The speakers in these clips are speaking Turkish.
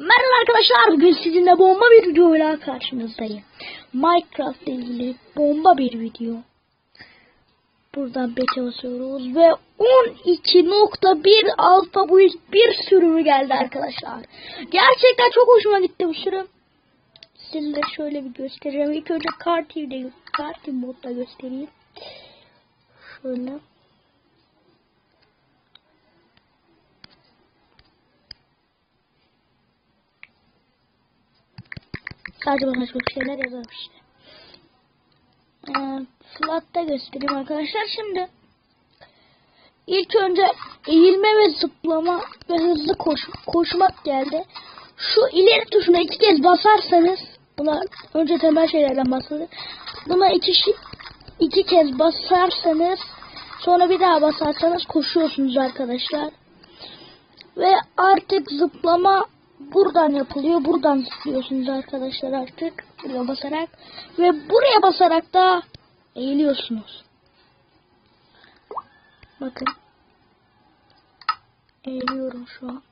Merhaba arkadaşlar bugün sizinle bomba bir videoyla karşınızdayım. Minecraft ile ilgili bomba bir video. Buradan beta basıyoruz ve 12.1 alfa bu bir sürümü geldi arkadaşlar. Gerçekten çok hoşuma gitti bu sürüm. Size şöyle bir göstereceğim. İlk önce Cartive'de Cartive modda göstereyim. Şöyle. Sadece bana çok şeyler yazarım işte. Ee, Flat'ta göstereyim arkadaşlar. Şimdi ilk önce eğilme ve zıplama ve hızlı koş, koşmak geldi. Şu ileri tuşuna iki kez basarsanız buna önce temel şeylerden bahsedelim. Buna iki, iki kez basarsanız sonra bir daha basarsanız koşuyorsunuz arkadaşlar. Ve artık zıplama buradan yapılıyor. Buradan zıplıyorsunuz arkadaşlar artık. Buraya basarak. Ve buraya basarak da eğiliyorsunuz. Bakın. Eğiliyorum şu an.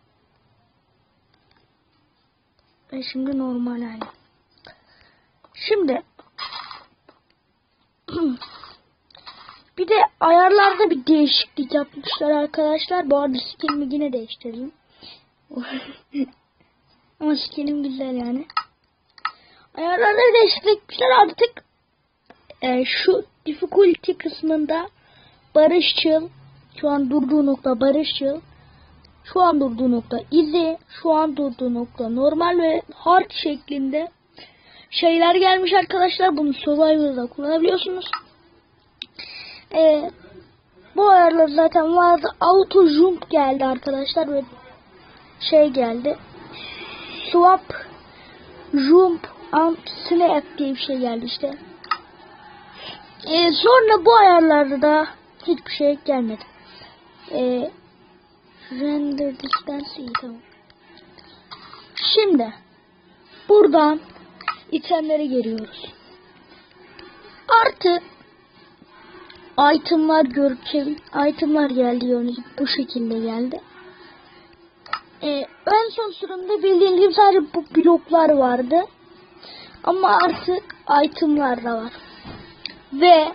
Ve şimdi normal hali. Şimdi bir de ayarlarda bir değişiklik yapmışlar arkadaşlar. Bu arada skinimi yine değiştirdim. Ama skinim güzel yani. Değişiklik yapmışlar artık. E, şu difficulty kısmında barışçıl şu an durduğu nokta barışçıl şu an durduğu nokta easy şu an durduğu nokta normal ve hard şeklinde şeyler gelmiş arkadaşlar. Bunu survival'da kullanabiliyorsunuz. Ee, bu ayarlar zaten vardı. Auto jump geldi arkadaşlar ve şey geldi. Swap jump and snap diye bir şey geldi işte. Ee, sonra bu ayarlarda da hiçbir şey gelmedi. Ee, render distance iyi tamam. Şimdi buradan itemlere giriyoruz. Artık itemlar görkem itemlar geldi yani bu şekilde geldi. Ee, en son sürümde bildiğim gibi sadece bu bloklar vardı. Ama artık itemlar da var. Ve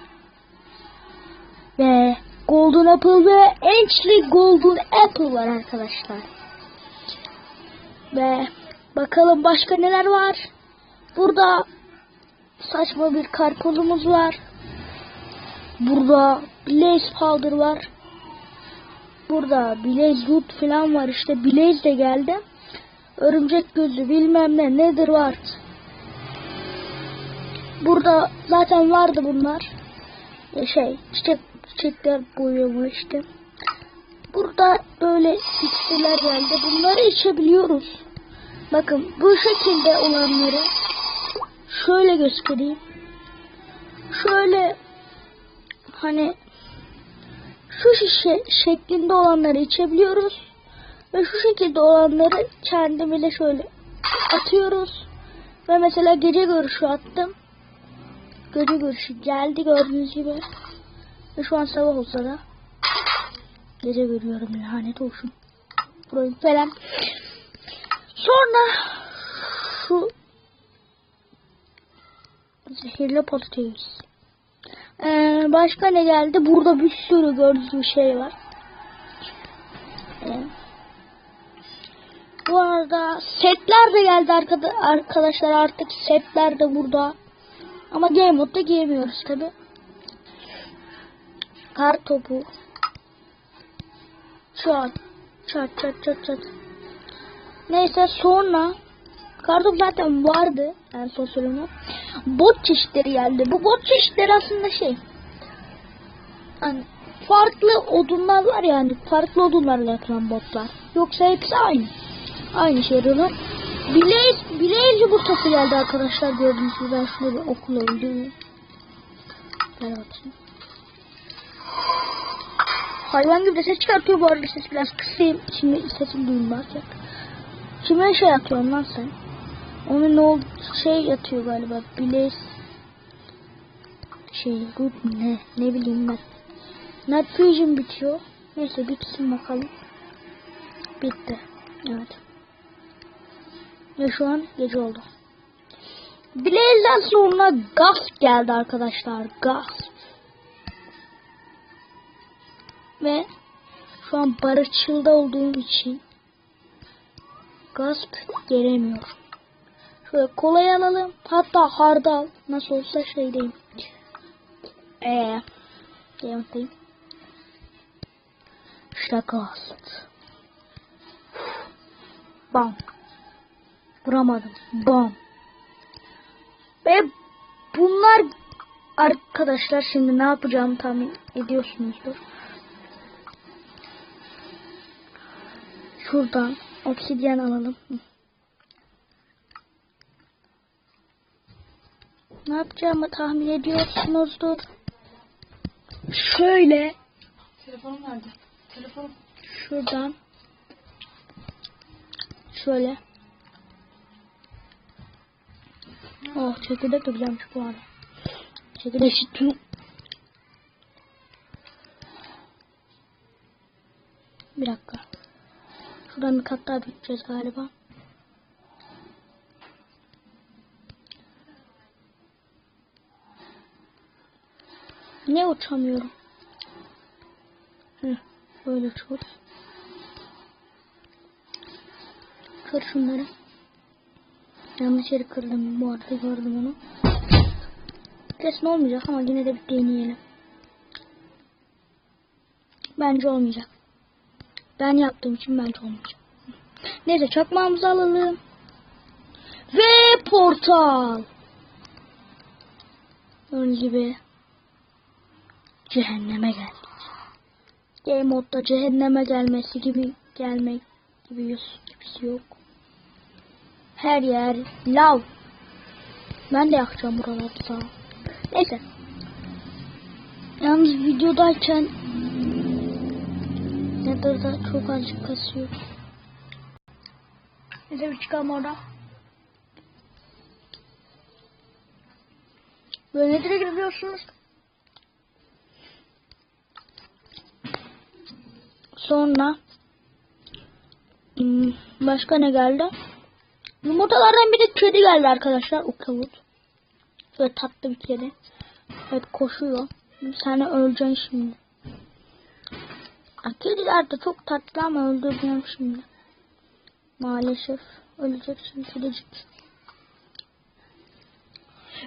ve Golden Apple ve Enchli Golden Apple var arkadaşlar. Ve bakalım başka neler var. Burada saçma bir karpuzumuz var. Burada Blaze Powder var. Burada Blaze Root falan var işte. Blaze de geldi. Örümcek gözü bilmem ne nedir var. Burada zaten vardı bunlar. Şey çiçek çiçekler boyama işte. Burada böyle iksirler geldi. Bunları içebiliyoruz. Bakın bu şekilde olanları şöyle göstereyim. Şöyle hani şu şişe şeklinde olanları içebiliyoruz. Ve şu şekilde olanları kendimize şöyle atıyoruz. Ve mesela gece görüşü attım. Gece görüşü geldi gördüğünüz gibi. Ve şu an sabah olsa da gece görüyorum lanet olsun. Burayı falan. Sonra şu zehirli patates. Ee, başka ne geldi? Burada bir sürü gördüğünüz şey var. Ee, bu arada setler de geldi arkadaşlar artık setler de burada. Ama game modda giyemiyoruz tabi. Kar topu. An. Çat çat çat çat. Neyse sonra kartop zaten vardı en son sürümü. Bot çeşitleri geldi. Bu bot çeşitleri aslında şey. Hani farklı odunlar var yani. Farklı odunlarla yapılan botlar. Yoksa hepsi aynı. Aynı şey diyorlar. Blaze, Blaze yumurtası geldi arkadaşlar gördüğünüz gibi. Ben şunu bir okulayım. Ver bakayım. Hayvan gibi ses çıkartıyor bu arada ses biraz kısayım. Şimdi sesim duyulmayacak. Kime şey atıyorsun lan sen? Onun ne oldu şey yatıyor galiba. Blaze şey good ne ne bileyim ben. Night Fusion bitiyor. Neyse bitsin bakalım. Bitti. Evet. Ve şu an gece oldu. Blaze'den sonra Gasp geldi arkadaşlar. Gasp. Ve şu an barışçılda olduğum için Gasp gelemiyor. Kolay alalım. Hatta hardal. Nasıl olsa şeydeyim. Eee. Game'deyim. İşte Gasp. Bam. Vuramadım. Bam. Ve bunlar arkadaşlar şimdi ne yapacağımı tahmin ediyorsunuzdur. Şuradan obsidyen alalım. Ne yapacağımı tahmin ediyorsunuzdur. Şöyle Telefonum nerede? Telefonum. şuradan şöyle Oh çekirdek de güzelmiş bu arada. Çekirdek sütü. Bir dakika. Şuradan bir kat daha biteceğiz galiba. Ne uçamıyorum? Heh, böyle uçuyoruz. Kır şunları. Yanlış yeri kırdım bu arada gördüm onu. Kesin olmayacak ama yine de bir deneyelim. Bence olmayacak. Ben yaptığım için bence olmayacak. Neyse çakmağımızı alalım. Ve portal. Onun gibi cehenneme geldik. Game modda cehenneme gelmesi gibi gelmek gibi gibisi yok. Her yer lav. Ben de yakacağım ol. Neyse. Yalnız videodayken Nether da çok azıcık kasıyor. Neyse bir çıkalım orada. Böyle Nether'e girebiliyorsunuz. Sonra hmm, başka ne geldi? Yumurtalardan biri kedi geldi arkadaşlar. Ukavut. Böyle tatlı bir kedi. Evet koşuyor. Sen öleceksin şimdi. Kediler de çok tatlı ama öldüreceğim şimdi. Maalesef öleceksin kedicik.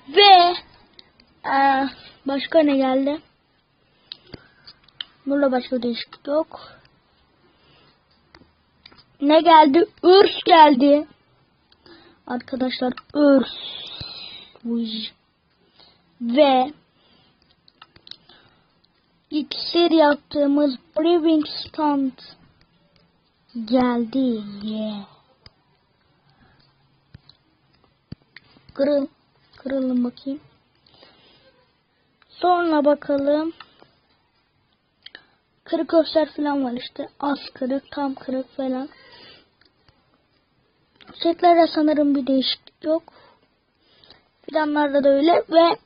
Ve ee, başka ne geldi? Burada başka değişiklik yok. Ne geldi? Ürs geldi. Arkadaşlar örs. Ve iksir yaptığımız Brewing Stand geldi. Yeah. Kırıl. Kırılın bakayım. Sonra bakalım. Kırık göster falan var işte. Az kırık, tam kırık falan. Setlerde sanırım bir değişiklik yok. Fidanlarda da öyle ve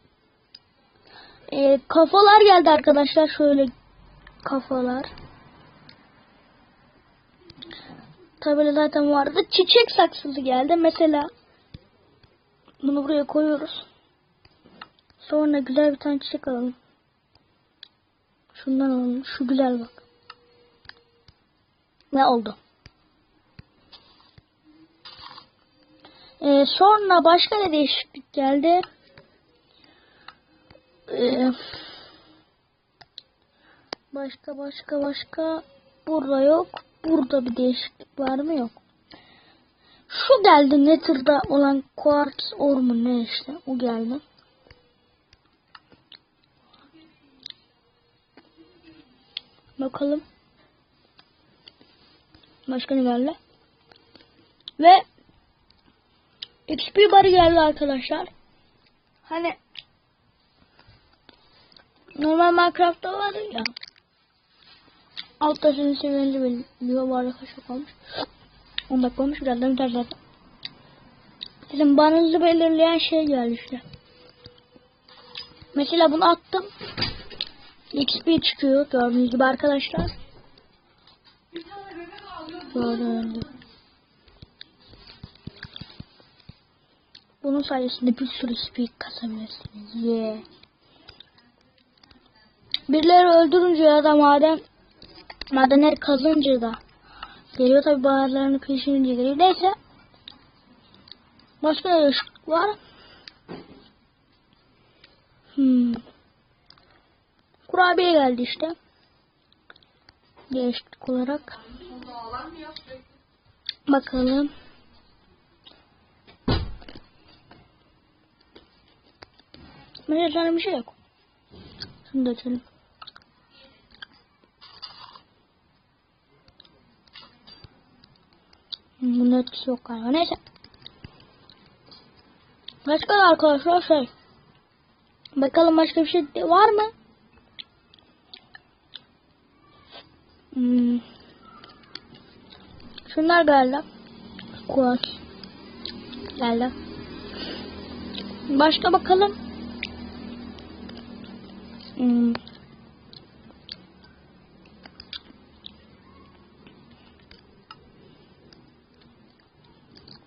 e, kafalar geldi arkadaşlar. Şöyle kafalar. Tabela zaten vardı. Çiçek saksısı geldi. Mesela bunu buraya koyuyoruz. Sonra güzel bir tane çiçek alalım. Şundan alalım. Şu güzel bak. Ne oldu? Ee, sonra başka ne değişiklik geldi? Ee, başka başka başka burada yok. Burada bir değişiklik var mı? Yok. Şu geldi Nether'da olan Quartz Ore mu ne işte o geldi. Bakalım. Başka ne geldi? Ve XP barı geldi arkadaşlar. Hani normal Minecraft'ta var ya. Altta sizin seviyenizi biliyor. Bu arada kaç olmuş. 10 dakika olmuş. Birazdan biter zaten. Sizin banınızı belirleyen şey geldi işte. Mesela bunu attım. XP çıkıyor gördüğünüz gibi arkadaşlar. Gördüğünüz gibi. Bunun sayesinde bir sürü speak kasabilirsiniz. Yeah. Birileri öldürünce ya da maden madenleri kazınca da geliyor tabi bazılarını peşince geliyor. Neyse. Başka değişiklik var? Hmm. Kurabiye geldi işte. Değişiklik olarak. Bakalım. Böyle sana bir şey yok. Şunu da açalım. Bunun etkisi yok galiba. Neyse. Başka da arkadaşlar şey. Bakalım başka bir şey var mı? Hmm. Şunlar geldi. Kuas. Geldi. Başka bakalım. Hmm.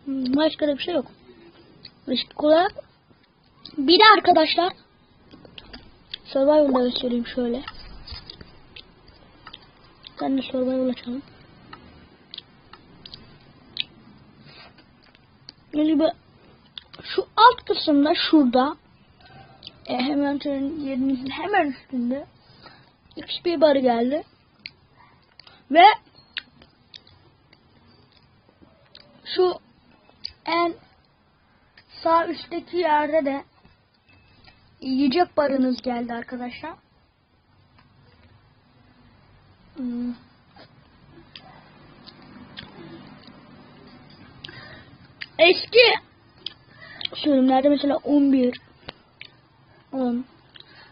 Başka da bir şey yok. Işık olarak bir de arkadaşlar Survival'da göstereyim şöyle. Ben de Survival açalım. Gibi şu alt kısımda şurada e, hemen trenin yerinizin hemen üstünde XP barı geldi. Ve şu en sağ üstteki yerde de yiyecek barınız geldi arkadaşlar. Hmm. Eski sürümlerde mesela 11 10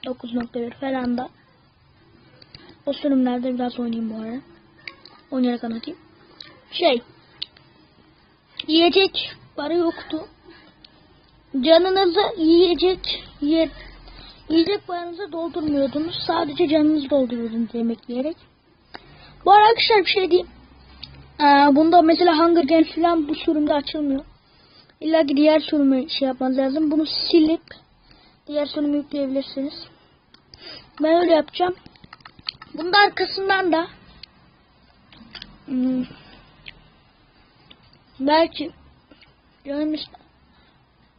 9.1 falan da o sürümlerde biraz oynayayım bu ara. Oynayarak anlatayım. Şey yiyecek para yoktu. Canınızı yiyecek ye, yiyecek paranızı doldurmuyordunuz. Sadece canınızı dolduruyordunuz yemek yiyerek. Bu ara arkadaşlar bir şey diyeyim. Ee, bunda mesela Hunger Games falan bu sürümde açılmıyor. İlla ki diğer sürümü şey yapmanız lazım. Bunu silip diğer sürümü yükleyebilirsiniz. Ben öyle yapacağım. Bunun da arkasından da hmm, belki canım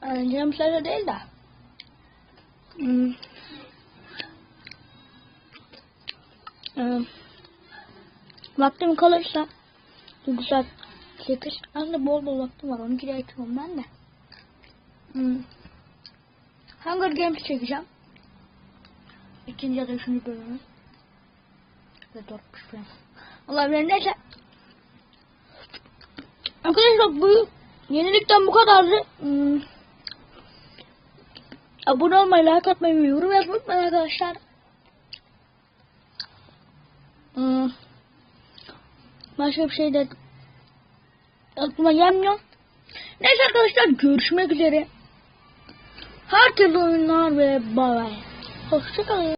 yani canım değil de hmm, hmm, vaktim kalırsa güzel 8 aslında bol bol vaktim var 12'de açıyorum ben de hmm. Hunger Games çekeceğim ikinci ya da üçüncü bölümü ve dörtmüş falan olabilir neyse arkadaşlar bu yenilikten bu kadardı hmm. abone olmayı like atmayı yorum yapmayı unutmayın arkadaşlar hmm. başka bir şey de aklıma gelmiyor. Neyse arkadaşlar görüşmek üzere. Herkese oyunlar ve bay bay. Hoşçakalın.